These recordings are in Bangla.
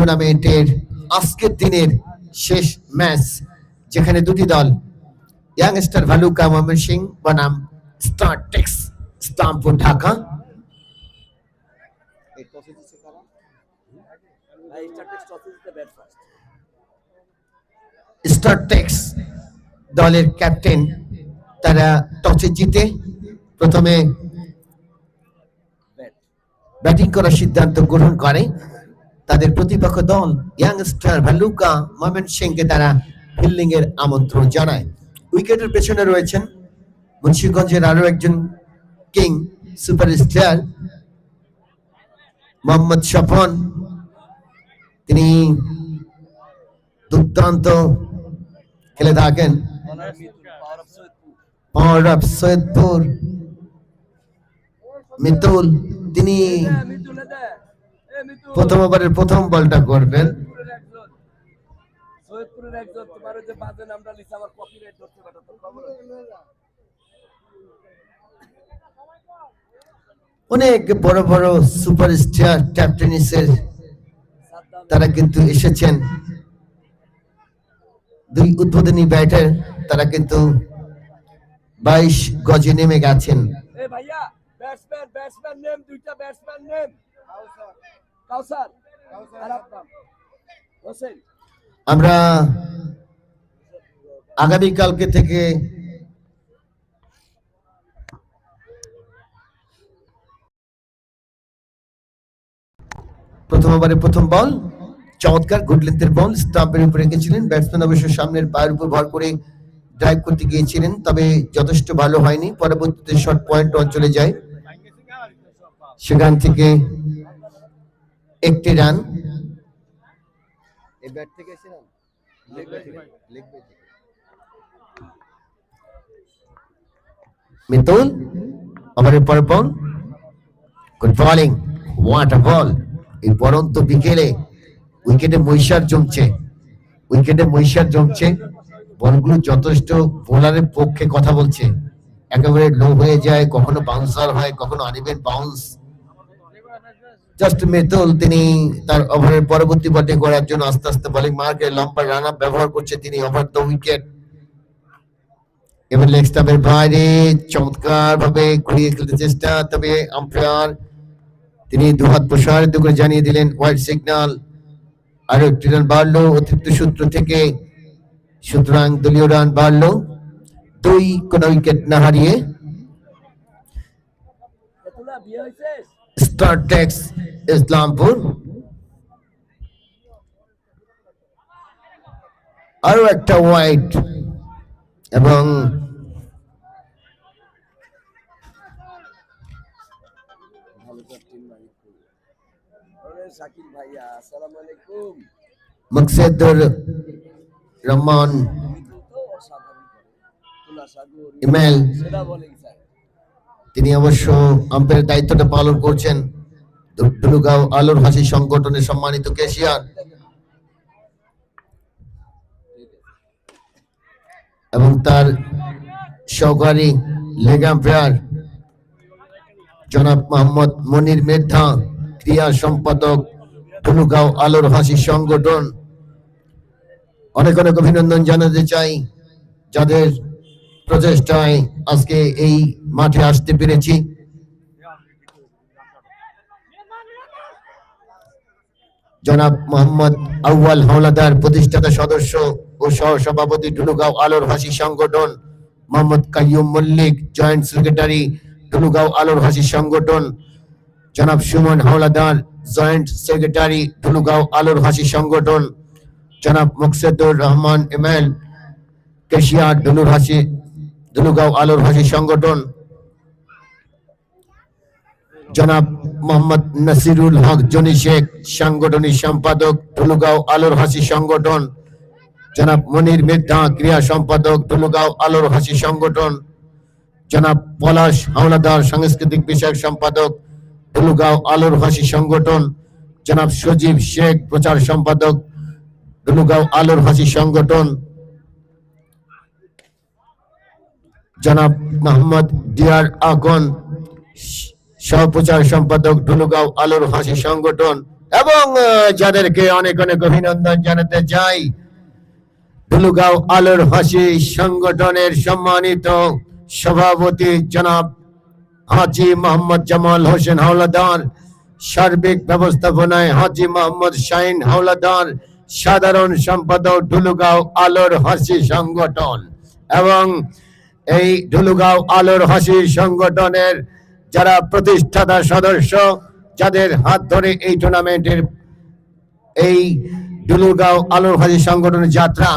টুর্নামেন্টের আজকের দিনের শেষ ম্যাচ যেখানে দুটি দল ইয়াংস্টার ভালুকা ময়মনসিং বনাম star tex Islampur Dhaka. Star tex দলের ক্যাপ্টেন তারা টসে জিতে প্রথমে ব্যাটিং করার সিদ্ধান্ত গ্রহণ করে। তাদের প্রতিপক্ষ দল ইয়াংস্টার ভালুকা ময়মনসিংকে তারা ফিল্ডিং এর আমন্ত্রণ জানায়। উইকেটের পেছনে রয়েছেন মুন্সিগঞ্জের আরও একজন কিং সুপারস্টার মোহাম্মদ স্বপন তিনি দুর্দান্ত খেলে থাকেন। সৈয়দপুর মিতুল তিনি প্রথম ওভারের প্রথম বলটা করবেন। সৈয়দপুরের একজন তোমার যে বাজে নামটা লিখে আমার কপিরাইট ধরতে পারতো তোর খবর অনেক বড় বড় সুপারস্টার ট্যাপ টেনিসের তারা কিন্তু এসেছেন। দুই উদ্বোধনী ব্যাটার তারা কিন্তু বাইশ গজে নেমে গেছেন। ব্যাটসম্যান ব্যাটসম্যান নেম দুইটা ব্যাটসম্যান নেম আমরা আগামীকালকে থেকে প্রথম ওভারে প্রথম বল, চমৎকার গুড লেন্থের বল স্টাম্পের উপরে রেখেছিলেন ব্যাটসম্যান অবশ্য সামনের পায়ের উপর ভর করে ড্রাইভ করতে গিয়েছিলেন, তবে যথেষ্ট ভালো হয়নি, পরবর্তীতে শর্ট পয়েন্ট অঞ্চলে যায়। সেখান থেকে একটি রান। এই ব্যাট থেকে এসেছিলাম মিতুল ওভারের পর ball good bowling what a ball এই পরন্ত বিকেলে উইকেটে মহিষার জমছে। উইকেটে মহিষার জমছে। বলগুলো যথেষ্ট বোলারের পক্ষে কথা বলছে। একেবারে লো হয়ে যায় কখনো বাউন্সার হয় কখনো আনিবেন বাউন্স জাস্ট তিনি তার ওভারের পরবর্তী ব্যাটিং করার জন্য আস্তে আস্তে মার্কে রান ব্যবহার করছে তিনি ওভার দ্য উইকেট এবার বাইরে চমৎকার ভাবে ঘুরিয়ে খেলতে চেষ্টা, তবে আম্পায়ার তিনি করে জানিয়ে দিলেন সিগন্যাল আরও একটি রান বাড়লো, অতিরিক্ত সূত্র থেকে। সুতরাং দলীয় রান বাড়লো। দুই কোন উইকেট না হারিয়ে। স্টার টেক্স ইসলামপুর আরও একটা হোয়াইট এবং রহমান ইমেল। তিনি অবশ্য আম্পায়ারের দায়িত্বটা পালন করছেন। দুলুগাঁও আলোর হাসি সংগঠনের সম্মানিত কেশিয়ার এবং তার সহকারী লেগ আম্পায়ার জনাব মোহাম্মদ মনির মেধা, ক্রিয়া সম্পাদক ধুলুগাঁও আলোর হাসি সংগঠন। অনেক অনেক অভিনন্দন জানাতে চাই যাদের প্রচেষ্টায় আজকে এই মাঠে আসতে পেরেছি। জনাব মোহাম্মদ আউয়াল হাওলাদার প্রতিষ্ঠাতা সদস্য ও সহ সভাপতি ডুলুগাঁও আলোর হাসি সংগঠন, মোহাম্মদ কাইয়ুম মল্লিক, জয়েন্ট সেক্রেটারি ডুলুগাঁও আলোর হাসি সংগঠন, জনাব সুমন হাওলাদার, জয়েন্ট সেক্রেটারি ডুলুগাঁও আলোর হাসি সংগঠন, জনাব মুকসেদুর রহমান এমএল কেশিয়ার ডুলুর হাসি ধুলুগাঁও আলোর হাসি সংগঠন জনাব মোহাম্মদ নাসিরুল হক, জনি শেখ, সাংগঠনিক সম্পাদক, ধুলুগাঁও আলোর হাসি সংগঠন, জনাব মনির মেধা ক্রিয়া সম্পাদক, ধুলুগাঁও আলোর হাসি সংগঠন, জনাব পলাশ হাওলাদার, সাংস্কৃতিক বিষয়ক সম্পাদক, ধুলুগাঁও আলোর হাসি সংগঠন, জনাব সজীব শেখ, প্রচার সম্পাদক, ধুলুগাঁও আলোর হাসি সংগঠন, জনাব মোহাম্মদ ডিয়ার আকন সহপ্রচার সম্পাদক ধুলুগাঁও আলোর হাসি সংগঠন এবং যাদেরকে অনেক অনেক অভিনন্দন জানাতে চাই ধুলুগাঁও আলোর হাসি সংগঠনের সম্মানিত সভাপতি জনাব হাজি মোহাম্মদ জামাল হোসেন হাওলাদার, সার্বিক ব্যবস্থাপনায় হাজি মোহাম্মদ শাহিন হাওলাদার, সাধারণ সম্পাদক ঢুলুগাঁও আলোর হাসি সংগঠন এবং এই ঢুলুগাঁও আলোর হাসি সংগঠনের যারা প্রতিষ্ঠাতা সদস্য যাদের হাত ধরে এই টুর্নামেন্টের এই ডুলুরগাঁও আলোর হাসি সংগঠনের যাত্রা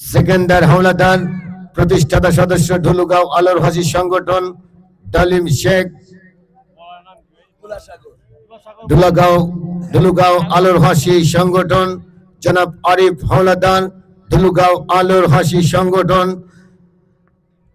সেকেন্দার হাওলাদার প্রতিষ্ঠাতা সদস্য ঢুলুগাঁও আলোর হাসি সংগঠন ডালিম শেখ। ধুলাগাঁও ধুলুগাঁও আলোর হাসি সংগঠন জনাব আরিফ হাওলাদার ধুলুগাঁও আলোর হাসি সংগঠন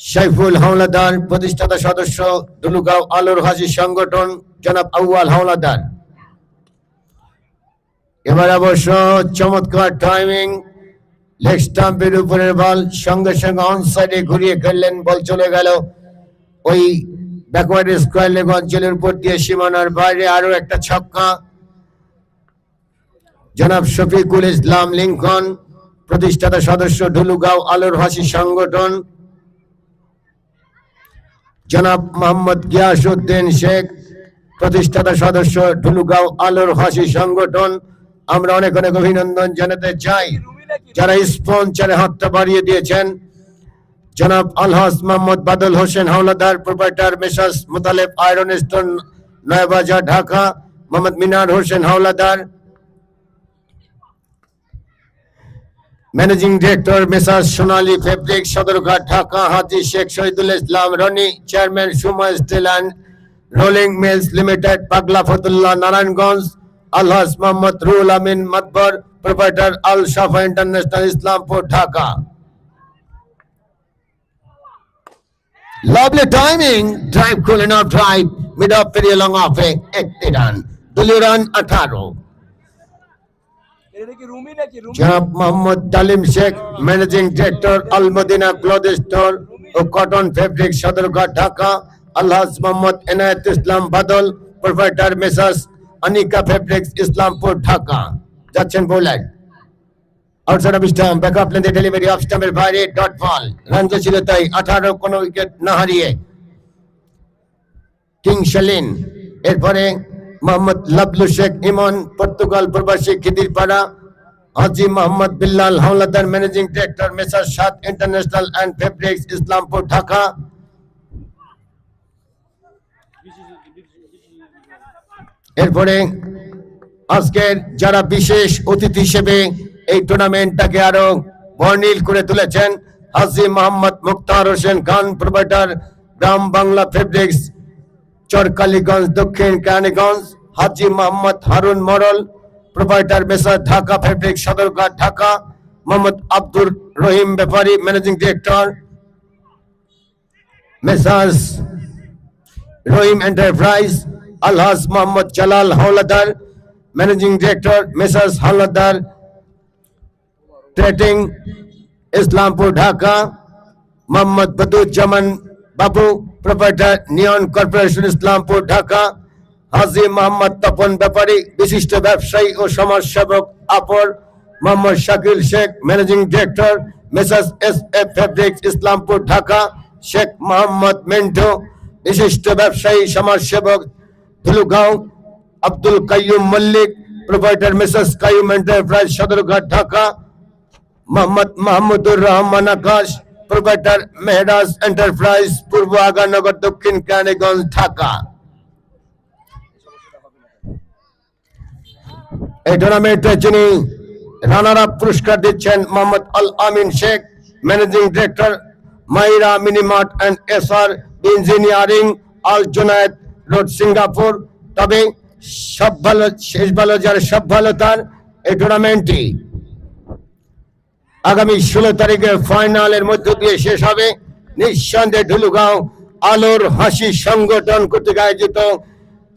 সাইফুল হাওলাদার প্রতিষ্ঠাতা সদস্য ধুলুগাঁও আলোর হাসি সংগঠন জনাব আউয়াল হাওলাদার। এবার অবশ্য চমৎকার টাইমিং লেগ স্টাম্পের উপরের বল সঙ্গে সঙ্গে অন সাইডে ঘুরিয়ে খেললেন বল চলে গেল। ওই ব্যাকওয়ার্ড স্কোয়ার লেগ অঞ্চলের উপর দিয়ে সীমানার বাইরে আরও একটা ছক্কা। জনাব শফিকুল ইসলাম লিঙ্কন প্রতিষ্ঠাতা সদস্য ঢুলুগাঁও আলোর হাসি সংগঠন। জনাব মোহাম্মদ গিয়াসউদ্দিন শেখ, প্রতিষ্ঠাতা সদস্য ঢুলুগাঁও আলোর হাসি সংগঠন। আমরা অনেক অনেক অভিনন্দন জানাতে চাই। যারা স্পন্সরে হাতটা বাড়িয়ে দিয়েছেন, জনাব Alhaj Mohammad Badal Hossain, Howlader proprietor messrs Mutaleb iron stone, Nayabazar, Dhaka. Mohammad Minar Hossain, Howlader. Managing director messrs Sonali fabric Sadarghat Dhaka Haji Sheikh Shahidul Islam Rony chairman Suma steel and rolling mills limited Pagla Fatullah Narayanganj Alhaj Mohammad Ruhul Amin Matbor proprietor Al Safa international Islampur Dhaka Lovely timing. Drive cool enough, drive. Mid off period long off. Ekti run. Duli run 18. জনাব Mohammad Talim Sheikh managing director Al Madina cloth store ও cotton fabric Sadarghat, Dhaka. Alhaj Mohammad Enayet Islam Badal provider messrs Anika fabrics Islampur, Dhaka. যাচ্ছেন bowler outside off stump back up লেন্থে delivery off স্টাম্পের বাইরে ডট বল রান ছিল তাই আঠারো কোনো উইকেট না হারিয়ে। কিং শালিন এরপরে মোহাম্মদ লাবলু শেখ ইমন, পর্তুগাল প্রবাসী Khidirpara, Haji Mohammad Billal Howlader managing director messrs সাত international and fabrics, Islampur, Dhaka. এরপরে আজকের যারা বিশেষ অতিথি হিসেবে এই টুর্নামেন্টটাকে আরও বর্ণিল করে তুলেছেন, হাজি মোহাম্মদ মুক্তার হোসেন খান প্রোভাইডার গ্রাম বাংলা ফেব্রিক্স চরকালীগঞ্জ দক্ষিণ Keraniganj Haji Mohammad Harun Morol provider messrs Dhaka fabric Sadarghat Dhaka Mohammad Abdur Rahim Bepari managing director messrs Rahim enterprise Alhaj Mohammad Jalal Howlader managing director messrs Howlader trading Islampur Dhaka Mohammad Baduzzaman Babu proprietor neon corporation Islampur Dhaka Haji Mohammad Tapan Bepari বিশিষ্ট ব্যবসায়ী ও সমাজসেবক আপর Mohammad Shakil Sheikh managing director messrs S F fabrics Islampur Dhaka Sheikh Mohammad Mento বিশিষ্ট ব্যবসায়ী সমাজসেবক Dhulugaon Abdul Kaiyum Mallick proprietor messrs Kaiyum enterprise Sadarghat Dhaka Mohammad Mahmudur Rahman Akash proprietor Mehraj enterprise, পূর্ব আগানগর, দক্ষিণ কেরানীগঞ্জ, ঢাকা। এই টুর্নামেন্টে যিনি রানার আপ পুরস্কার দিচ্ছেন, Mohammad Al Amin Sheikh managing director Maira minimart and SR engineering Al Junaid road, Singapore. তবে সব ভালো, শেষ ভালো, যার সব ভালো তার এই টুর্নামেন্টটি আগামী ষোলো তারিখের ফাইনালের মধ্য দিয়ে শেষ হবে। নিঃসন্দেহে ঢুলুগাঁও আলোর হাসি সংগঠন কর্তৃক আয়োজিত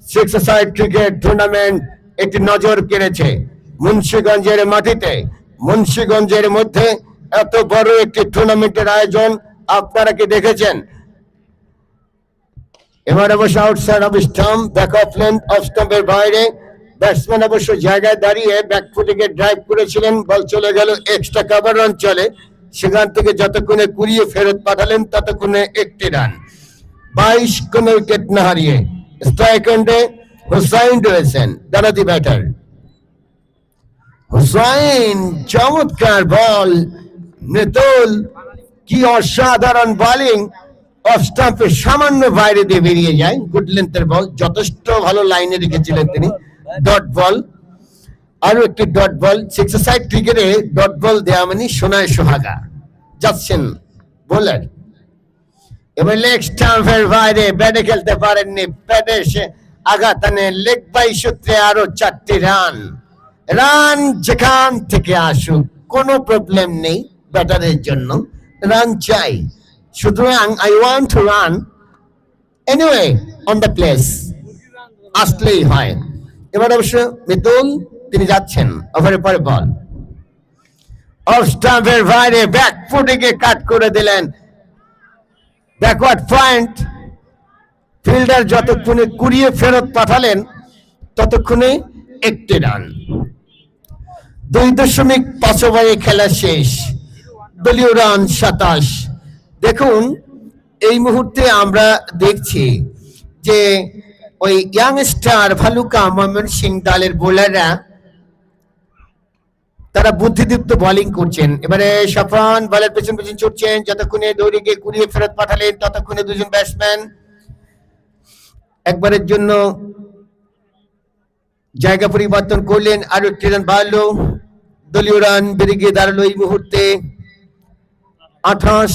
সিক্স সাইড ক্রিকেট টুর্নামেন্ট একটি নজর কেড়েছে। মুন্সিগঞ্জের মাটিতে, মুন্সিগঞ্জের মধ্যে এত বড় একটি টুর্নামেন্টের আয়োজন আপনারা কি দেখেছেন? এবার অবশ্য outside off stump back off length off স্টাম্পের বাইরে ব্যাটসম্যান অবশ্য জায়গায় দাঁড়িয়ে ব্যাক ফুটিকে ড্রাইভ করেছিলেন বল চলে গেল এক্সট্রা কাভার অঞ্চলে সেখান থেকে যতক্ষণে কুড়িয়ে ফেরত পাঠালেন, ততক্ষণে একটি রান বাইশ কোন উইকেট না হারিয়ে স্ট্রাইক এন্ডে হুসাইন রয়েছেন দানাদি ব্যাটার হুসাইন, চমৎকার বল মৃদুল কি অসাধারণ বোলিং অফ সামান্য বাইরে দিয়ে বেরিয়ে যায় গুড লেন্থের বল যথেষ্ট ভালো লাইনে রেখেছিলেন তিনি। ডট বল, আরও একটি ডট বল সিক্স সাইড ক্রিকেটে ডট বল দেয়া মানে সোনায় সোহাগা। যাচ্ছেন বোলার এবার লেগ স্টাম্পের বাইরে, ব্যাটে খেলতে পারেননি, ব্যাটে সে আঘাত আনে লেগ বাই সূত্রে আরও চারটি রান। রান যেখান থেকে আসুক, কোনো প্রবলেম নেই ব্যাটারের জন্য। রান চাই। সুতরাং I want to run anyway on the place আসলেই হয়। এবার অবশ্য মিতুল, তিনি যাচ্ছেন। ওভারের পরে বল। অফ স্টাম্পের বাইরে ব্যাক ফুটিকে কাট করে দিলেন। ব্যাকওয়ার্ড পয়েন্ট ফিল্ডার যতক্ষণে কুড়িয়ে ফেরত পাঠালেন, ততক্ষণে একটি রান দুই দশমিক পাঁচ ওভারে খেলা শেষ। দলীয় রান সাতাশ। দেখুন, এই মুহূর্তে আমরা দেখছি যে ওই ইয়াংস্টার ভালুকা ময়মন সিং দলের বোলাররা তারা বুদ্ধিদীপ্ত বোলিং করছেন। এবারে সাফান বলের পেছন পেছন ছুটছেন, যতক্ষণে দৌড়িকে কুড়িয়ে ফেরত পাঠালেন, ততক্ষণে দুজন ব্যাটসম্যান একবারের জন্য জায়গা পরিবর্তন করলেন আরও একটি রান বাড়লো। দলীয় রান বেড়ে গিয়ে দাঁড়াল এই মুহূর্তে আঠাশ।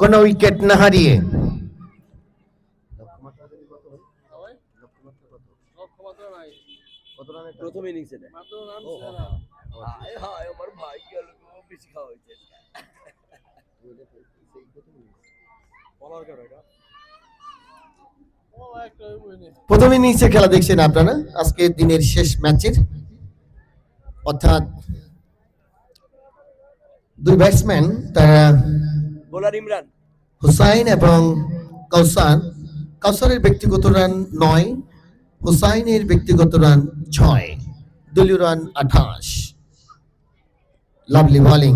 কোন উইকেট না হারিয়ে প্রথম ইনিংস এটা হায়। আমার ভাই গেল বেশি খাওয়া হয়েছে। প্রথম ইনিংসে খেলা দেখছেন আপনারা? আজকে দিনের শেষ ম্যাচের। অর্থাৎ দুই ব্যাটসম্যান তারা বোলার ইমরান। হুসাইন এবং কাউসার। কাউসারের ব্যক্তিগত রান নয় হুসাইনের ব্যক্তিগত রান ছয়, দলীয় রান আঠাশ। লাভলি বোলিং,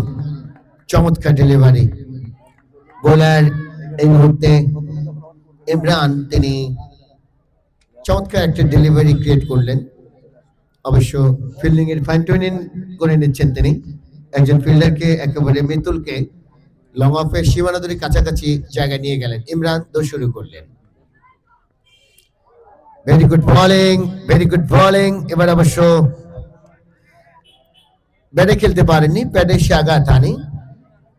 চমৎকার ডেলিভারি বোলার এই মুহূর্তে ইমরান, তিনি চমৎকার একটা ডেলিভারি ক্রিয়েট করলেন। অবশ্য ফিল্ডিং এর ফাইন করে নিচ্ছেন তিনি। একজন ফিল্ডারকে একেবারে মিতুলকে লং অফের সীমানাদুরি কাছাকাছি জায়গা নিয়ে গেলেন। ইমরান দোষ শুরু করলেন। Very good bowling very good bowling এবার অবশ্য ব্যাটে খেলতে পারেননি, ব্যাটে সে আঘাত আনি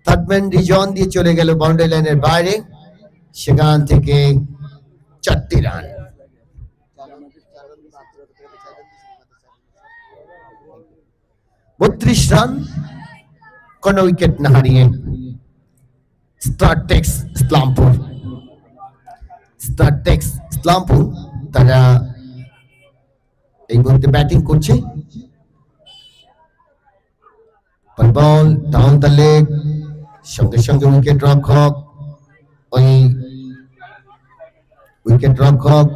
থার্ডম্যান রিজন দিয়ে চলে গেল বাউন্ডারি লাইনের বাইরে। সেখান থেকে চারটি রান। বত্রিশ রান, কোন উইকেট না হারিয়ে স্টারটেক্স ইসলামপুর স্টারটেক্স ইসলামপুর তারা এই মুহূর্তে ব্যাটিং করছে। বল ডাউন দ্য লেগ সঙ্গে সঙ্গে উইকেট রক্ষক ওই উইকেট রক্ষক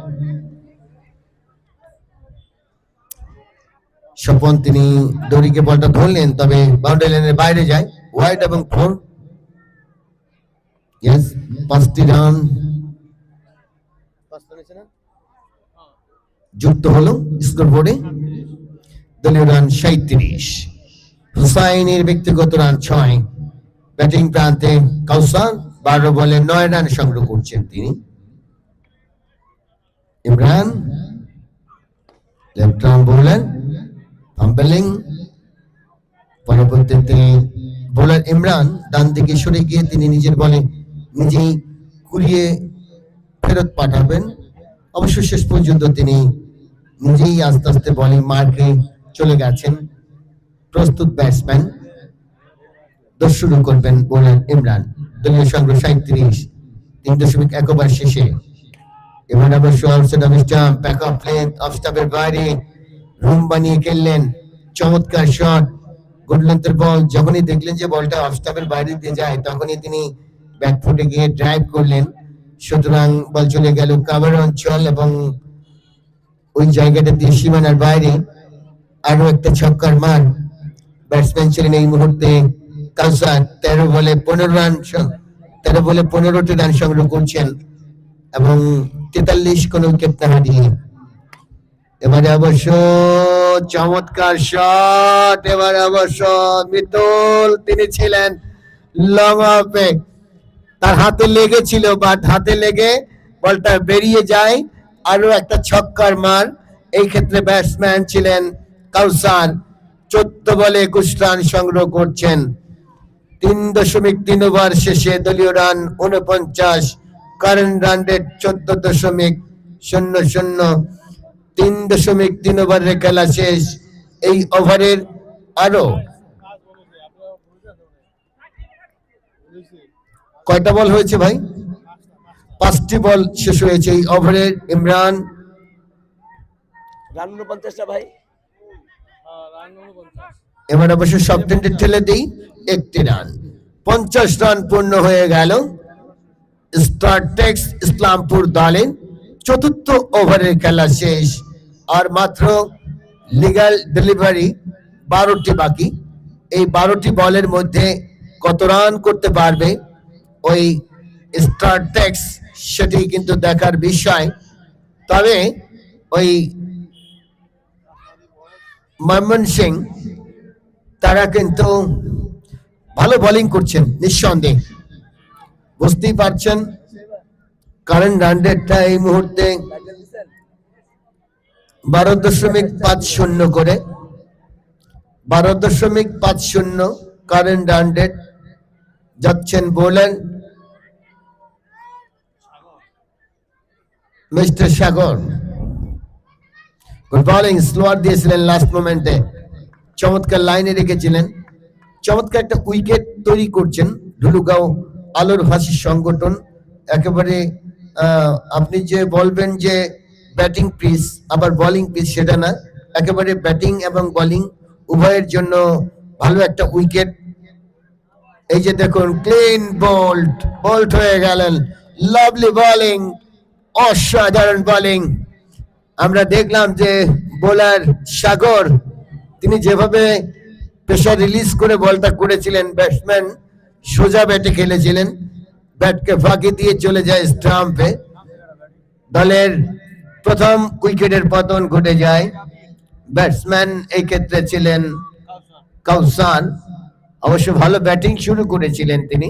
স্বপন, তিনি দড়িকে বলটা ধরলেন, তবে বাউন্ডারি লাইনের বাইরে যায়। ওয়াইড এবং ফোর পাঁচটি রান যুক্ত হলো স্কোর বোর্ডে। দলীয় রান সাঁত্রিশ হুসাইনের ব্যক্তিগত রান ছয়। ব্যাটিং প্রান্তে কাউসার, বারো বলে নয় রান সংগ্রহ করছেন তিনি। Imran left arm bowler fumbling পরবর্তীতে বোলার ইমরান, ডান দিকে সরে গিয়ে তিনি নিজের বলে নিজেই কুড়িয়ে ফেরত পাঠাবেন। অবশ্য শেষ পর্যন্ত তিনি নিজেই আস্তে আস্তে বলিং মার্কে চলে গেছেন। প্রস্তুত ব্যাটসম্যান দোষ শুরু করবেন বোলার ইমরান। দলীয় সংগ্রহ সাঁত্রিশ তিন দশমিক এক ওভার শেষে। এবার অবশ্য outside off stump back off length off স্টাম্পের বাইরে। রুম বানিয়ে খেললেন, চমৎকার শট গুড লেন্থের বল যখনই দেখলেন যে বলটা অফ স্টাম্পের বাইরে দিয়ে যায়, তখনই তিনি ব্যাক ফুটে গিয়ে ড্রাইভ করলেন। সুতরাং বল চলে গেল কাভার অঞ্চল এবং ওই জায়গাটা দিয়ে সীমানার বাইরে আরও একটা ছক্কার মান ব্যাটসম্যান ছিলেন এই মুহূর্তে কাউসার। তেরো বলে পনেরো রান তেরো বলে পনেরোটি রান সংগ্রহ করছেন এবং তেতাল্লিশ কোন উইকেট না হারিয়ে। এবারে অবশ্য চমৎকার শট এবারে অবশ্য মিতুল, তিনি ছিলেন লং অফে তার হাতে লেগেছিল বাট হাতে লেগে বলটা বেরিয়ে যায়। আরও একটা ছক্কার মার। এই ক্ষেত্রে ব্যাটসম্যান ছিলেন কাউসার। চোদ্দ বলে একুশ রান সংগ্রহ করছেন। তিন দশমিক তিন ওভার শেষে দলীয় রান উনপঞ্চাশ কারেন্ট রান রেট চোদ্দ দশমিক শূন্য শূন্য। তিন দশমিক তিন ওভারের খেলা শেষ। এই ওভারের আরও কয়টা বল হয়েছে ভাই? পাঁচটি বল শেষ হয়েছে এই ওভারের ইমরান। রান উনপঞ্চাশটা ভাই। এবার অবশ্য সব তিনটে ঠেলে দিই একটি রান। পঞ্চাশ রান পূর্ণ হয়ে গেল। স্টারটেক্স ইসলামপুর দলে চতুর্থ ওভারের খেলা শেষ। আর মাত্র লিগ্যাল ডেলিভারি বারোটি বাকি। এই বারোটি বলের মধ্যে কত রান করতে পারবে ওই স্টারটেক্স সেটি কিন্তু দেখার বিষয়। তবে ওই ময়মন সিং, তারা কিন্তু ভালো বোলিং করছেন, নিঃসন্দেহে। বুঝতেই পারছেন কারেন্ট রান রেটটা এই মুহূর্তে বারো দশমিক পাঁচ শূন্য করে। বারো দশমিক পাঁচ শূন্য কারেন্ট রান রেট যাচ্ছেন bowler mister Sagar good bowling slower দিয়েছিলেন লাস্ট মোমেন্টে চমৎকার লাইনে রেখেছিলেন। চমৎকার একটা উইকেট তৈরি করছেন ধুলুগাঁও আলোর ভাসি সংগঠন। একেবারে আপনি যে বলবেন যে ব্যাটিং পিস আবার বোলিং পিস সেটা না। একেবারে ব্যাটিং এবং বলিং উভয়ের জন্য ভালো একটা উইকেট এই যে দেখুন ক্লিন বোল্ট বোল্ট হয়ে গেলেন। লাভলি বোলিং অসাধারণ বোলিং আমরা দেখলাম যে বোলার সাগর, তিনি যেভাবে প্রেশার রিলিজ করে বলটা করেছিলেন ব্যাটসম্যান সোজা ব্যাটে খেলেছিলেন। ব্যাটকে ফাঁকি দিয়ে চলে যায় স্টাম্পে দলের প্রথম উইকেটের পতন ঘটে যায়। ব্যাটসম্যান এই ক্ষেত্রে ছিলেন কাউসান। অবশ্য ভালো ব্যাটিং শুরু করেছিলেন তিনি।